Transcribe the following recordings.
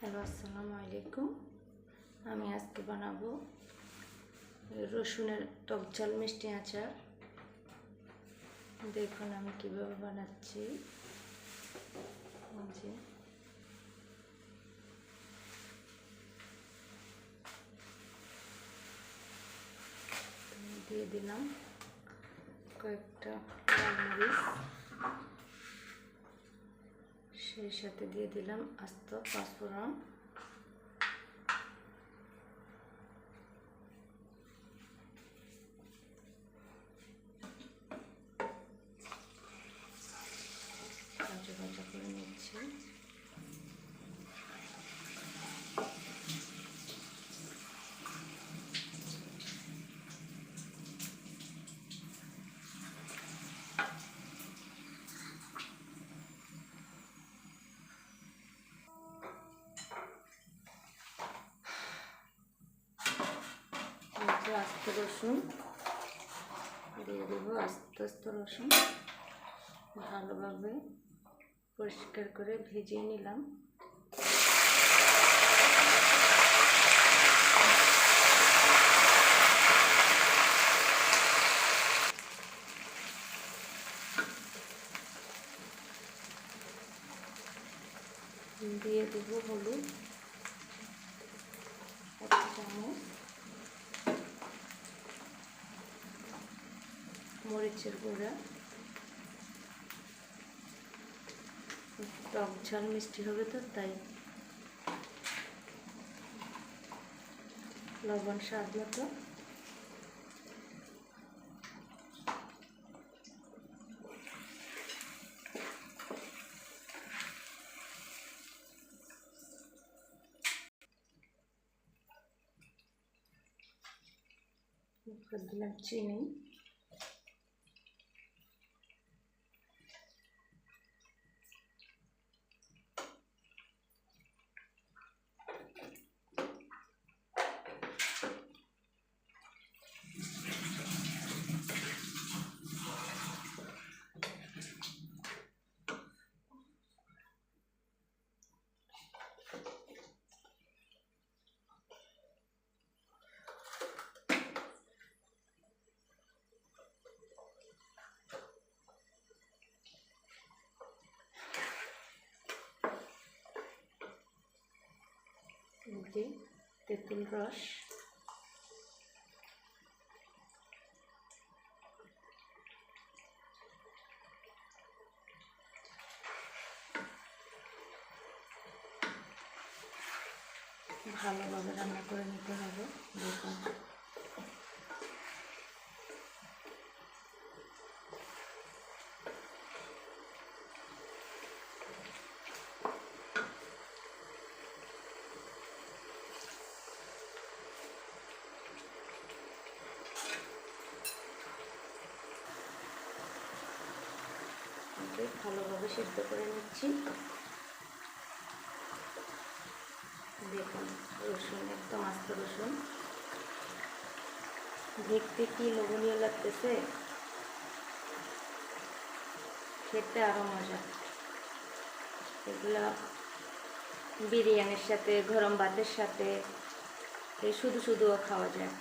Hello, আসসালামু আলাইকুম। আমি আজকে বানাবো রসুনের টক ঝাল মিষ্টি আচার। দেখুন আমি কীভাবে বানাচ্ছি। যে। দিয়ে দিলাম কয়েকটা মরিচ সাথে দিয়ে দিলাম আস্ত পাঁচফোড়ন ভাজা ভাজা করে নিচ্ছি একটু আস্ত রসুন, দিয়ে দেবো আস্তে আস্তে রসুন। ভালোভাবে পরিষ্কার করে ভিজিয়ে নিলাম। দিয়ে দেবো হলুদ, এক চামচ। মরিচের গুঁড়া টক ঝাল মিষ্টি হবে তো তাই লবণ স্বাদ মতো। দিলাম চিনি। যে তেঁতুল রস ভালোভাবে রান্না করে নিতে হবে দেখুন। এটাকে ভালোভাবে সিদ্ধ করে নিচ্ছি। দেখুন, রসুন, একদম আস্ত রসুন। দেখতে কি লোভনীয় লাগতেছে। খেতে আরও মজা। এগুলা বিরিয়ানির সাথে, গরম ভাতের সাথে শুধু শুধুও খাওয়া যায়।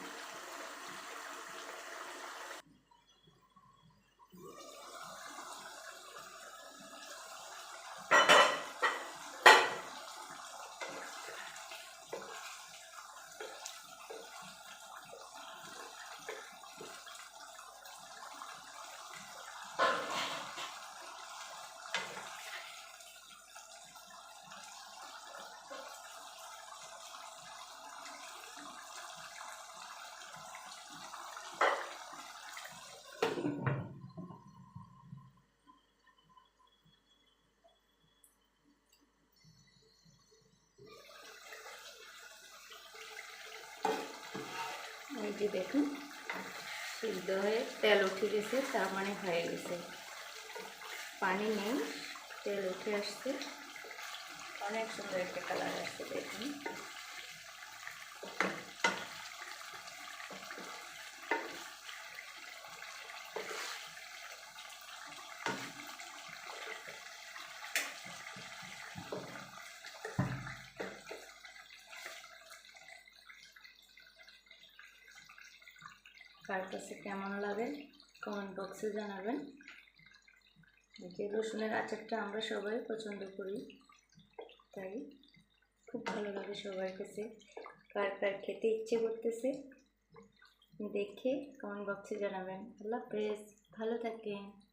যে দেখুন। সিদ্ধ হয়ে তেল উঠে গেছে, তার মানে হয়ে গেছে। পানি নেই, তেল উঠে আসছে। অনেক সুন্দর একটা কালার আসছে দেখুন। কার কাছে কেমন লাগে কমেন্ট বক্সে জানাবেন। যে রসুনের আচারটা আমরা সবাই পছন্দ করি। তাই খুব ভালো লাগে সবার কাছে। কার কার খেতে ইচ্ছে করতেছে, দেখে কমেন্ট বক্সে জানাবেন। আল্লাহ প্রেস ভালো থাকেন।